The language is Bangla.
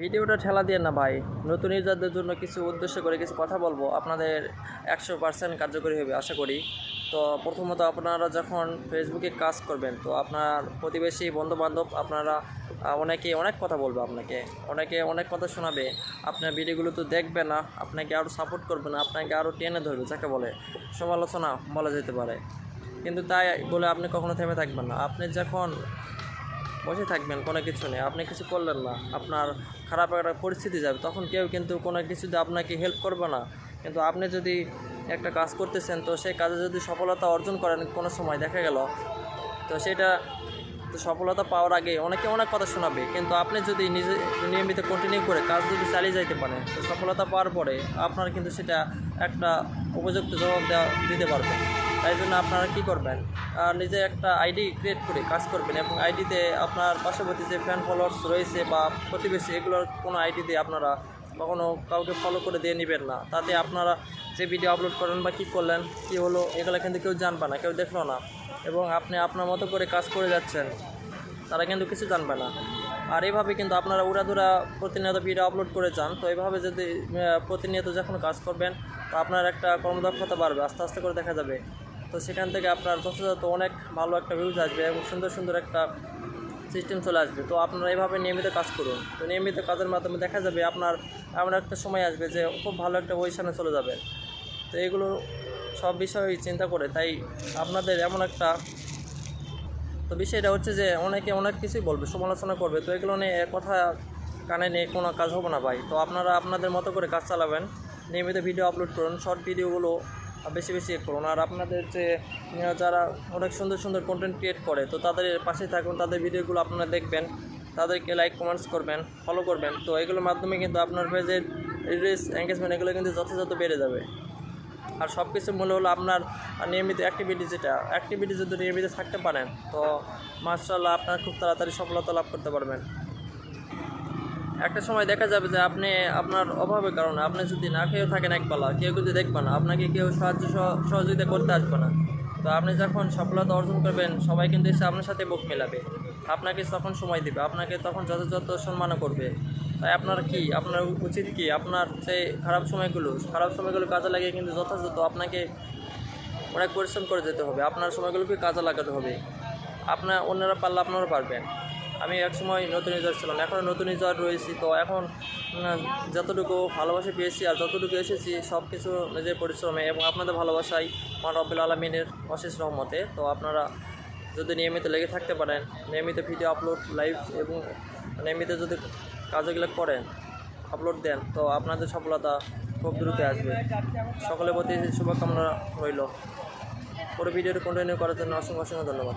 ভিডিওটা ঠেলা দিয়ে না ভাই। নতুন ইউজারদের জন্য কিছু উদ্দেশ্য করে কিছু কথা বলব। আপনাদের একশো পার্সেন্ট কার্যকরী হবে, আশা করি। তো প্রথমত আপনারা যখন ফেসবুকে কাজ করবেন, তো আপনার প্রতিবেশী বন্ধুবান্ধব, আপনারা অনেকে অনেক কথা বলবে আপনাকে, অনেকে অনেক কথা শোনাবে। আপনার ভিডিওগুলো তো দেখবে না, আপনাকে আরও সাপোর্ট করবে না, আপনাকে আরও টেনে ধরবে, যাকে বলে। সমালোচনা বলা যেতে পারে। কিন্তু তাই বলে আপনি কখনো থেমে থাকবেন না। আপনি যখন বসে থাকবেন, কোনো কিছু নেই। আপনি কিছু করলেন না, আপনার খারাপ একটা পরিস্থিতি যাবে, তখন কেউ কিন্তু কোনো কিছুতে আপনাকে হেল্প করবে না। কিন্তু আপনি যদি একটা কাজ করতেছেন, তো সেই কাজে যদি সফলতা অর্জন করেন, কোনো সময় দেখা গেল, তো সেটা তো সফলতা পাওয়ার আগে অনেকে অনেক কথা শোনাবে, কিন্তু আপনি যদি নিজে নিয়মিত কন্টিনিউ করে কাজ যদি চালিয়ে যাইতে পারেন, তো সফলতা পাওয়ার পরে আপনার কিন্তু সেটা একটা উপযুক্ত জবাব দেওয়া দিতে পারবেন। তাই জন্য আপনারা কী করবেন? নিজে একটা আইডি ক্রিয়েট করে কাজ করবেন এবং আইডিতে আপনার পার্শ্ববর্তী যে ফ্যান ফলোয়ার্স রয়েছে বা প্রতিবেশী, এগুলোর কোনো আইডিতে আপনারা কখনো কাউকে ফলো করে দিয়ে নেবেন না। তাতে আপনারা যে ভিডিও আপলোড করেন বা কী করলেন, কী হলো, এগুলো কিন্তু কেউ জানবে না, কেউ দেখল না। এবং আপনি আপনার মতো করে কাজ করে যাচ্ছেন, তারা কিন্তু কিছু জানবে না। আর এইভাবে কিন্তু আপনারা উড়াধুরা প্রতিনিয়ত ভিডিও আপলোড করে যান। তো এইভাবে যদি প্রতিনিয়ত যখন কাজ করবেন, তো আপনার একটা কর্মদক্ষতা বাড়বে, আস্তে আস্তে করে দেখা যাবে। তো সেখান থেকে আপনার যথাযথ অনেক ভালো একটা ভিউজ আসবে এবং সুন্দর সুন্দর একটা সিস্টেম চলে আসবে। তো আপনারা এইভাবে নিয়মিত কাজ করুন। তো নিয়মিত কাজের মাধ্যমে দেখা যাবে আপনার এমন একটা সময় আসবে যে খুব ভালো একটা পজিশনে চলে যাবে তো এগুলো সব বিষয়ই চিন্তা করে। তাই আপনাদের এমন একটা তো বিষয়টা হচ্ছে যে অনেকে অনেক কিছুই বলবে, সমালোচনা করবে। তো এগুলো নিয়ে কথা কানে নিয়ে কোনো কাজ হবে না ভাই। তো আপনারা আপনাদের মতো করে কাজ চালাবেন। নিয়মিত ভিডিও আপলোড করুন। শর্ট ভিডিওগুলো বেশি বেশি করুন। আর আপনাদের যে যারা অনেক সুন্দর সুন্দর কন্টেন্ট ক্রিয়েট করে, তো তাদের পাশে থাকুন, তাদের ভিডিওগুলো আপনারা দেখবেন, তাদেরকে লাইক কমেন্টস করবেন ফলো করবেন। তো এগুলোর মাধ্যমে কিন্তু আপনার পেজের রিস এঙ্গেজমেন্ট এগুলো কিন্তু যথাযথ বেড়ে যাবে। আর সব কিছু মূল হলো আপনার নিয়মিত অ্যাক্টিভিটি যেটা অ্যাক্টিভিটি যদি নিয়মিত থাকতে পারেন, তো মার্শাল্লাহ আপনার খুব তাড়াতাড়ি সফলতা লাভ করতে পারবেন। একটা সময় দেখা যাবে যে আপনি, আপনার অভাবের কারণে আপনি যদি না খেয়েও থাকেন একবেলা কেউ যদি দেখবে না, আপনাকে কেউ সাহায্য সহ- সহযোগিতা করতে আসবে না। তো আপনি যখন সফলতা অর্জন করবেন, সবাই কিন্তু এসে আপনার সাথে বুক মেলাবে। আপনাকে তখন সময় দিবে, আপনাকে তখন যথাযথ সম্মানও করবে। তাই আপনার কি, আপনার উচিত কি? আপনার যে খারাপ সময়গুলো খারাপ সময়গুলো কাজে লাগিয়ে কিন্তু যথাযথ আপনাকে অনেক পরিশ্রম করে যেতে হবে। আপনার সময়গুলোকে কাজে লাগাতে হবে। আপনার অন্যরা পারলে আপনারা পারবেন। আমি এক সময় নতুন ইউজার ছিলাম, এখন নতুন ইউজার রয়েছি। তো এখন যতটুকু ভালোবাসা পেয়েছি আর যতটুকু এসেছি সব কিছু নিজের পরিশ্রমে এবং আপনাদের ভালোবাসাই মান রব্বুল আলমিনের অশেষ রহমতে। তো আপনারা যদি নিয়মিত লেগে থাকতে পারেন, নিয়মিত ভিডিও আপলোড লাইভ এবং নিয়মিত যদি কাজগুলো করেন আপলোড দেন, তো আপনাদের সফলতা খুব দ্রুত আসবে। সকলের প্রতি শুভকামনা রইল। পুরো ভিডিওটি কন্টিনিউ করার জন্য অসংখ্য অসংখ্য ধন্যবাদ।